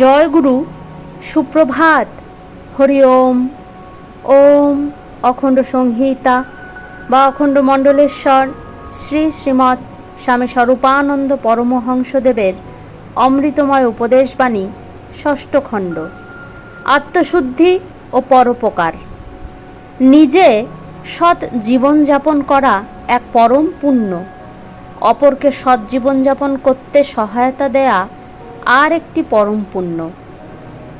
জয় গুরু সুপ্রভাত। হরি ওম ওম অখণ্ড সংহিতা বা অখণ্ড মণ্ডলেশ্বর, শ্রী শ্রীমৎ স্বামী স্বরূপানন্দ পরমহংসদেবের অমৃতময় উপদেশবাণী, ষষ্ঠ খণ্ড। আত্মশুদ্ধি ও পরোপকার। নিজে সৎ জীবনযাপন করা এক পরম পুণ্য। অপরকে সৎ জীবনযাপন করতে সহায়তা দেয়া আর একটি পরম পুণ্য।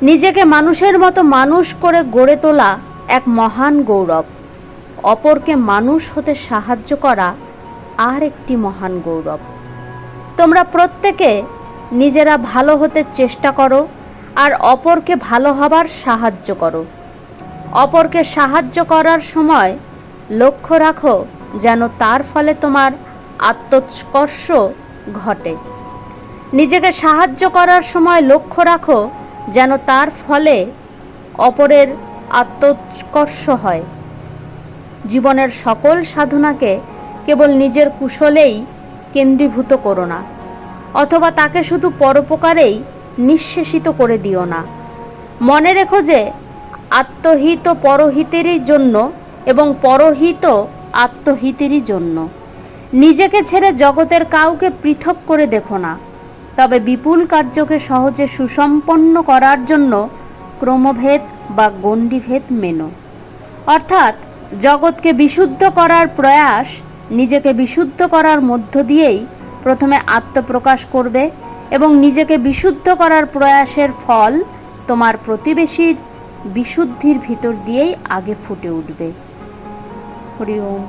নিজেকে মানুষের মতো মানুষ করে গড়ে তোলা এক মহান গৌরব। অপরকে মানুষ হতে সাহায্য করা আর একটি মহান গৌরব। তোমরা প্রত্যেকে নিজেরা ভালো হতে চেষ্টা করো আর অপরকে ভালো হবার সাহায্য করো। অপরকে সাহায্য করার সময় লক্ষ্য রাখো যেন তার ফলে তোমার আত্মোৎকর্ষ ঘটে। নিজেকে সাহায্য করার সময় লক্ষ্য রাখো যেন তার ফলে অপরের আত্মোৎকর্ষ হয়। জীবনের সকল সাধনাকে কেবল নিজের কুশলেই কেন্দ্রীভূত করো না, অথবা তাকে শুধু পরোপকারেই নিঃশেষিত করে দিও না। মনে রেখো যে আত্মহিত পরহিতেরই জন্য এবং পরহিত আত্মহিতেরই জন্য। নিজেকে ছেড়ে জগতের কাউকে পৃথক করে দেখো না। তবে বিপুল কার্যকে সহজে সুসম্পন্ন করার জন্য ক্রমভেদ বা গণ্ডিভেদ মেনো। অর্থাৎ জগৎকে বিশুদ্ধ করার প্রয়াস নিজেকে বিশুদ্ধ করার মধ্য দিয়েই প্রথমে আত্মপ্রকাশ করবে এবং নিজেকে বিশুদ্ধ করার প্রয়াসের ফল তোমার প্রতিবেশীর বিশুদ্ধির ভিতর দিয়েই আগে ফুটে উঠবে। হরি ওম।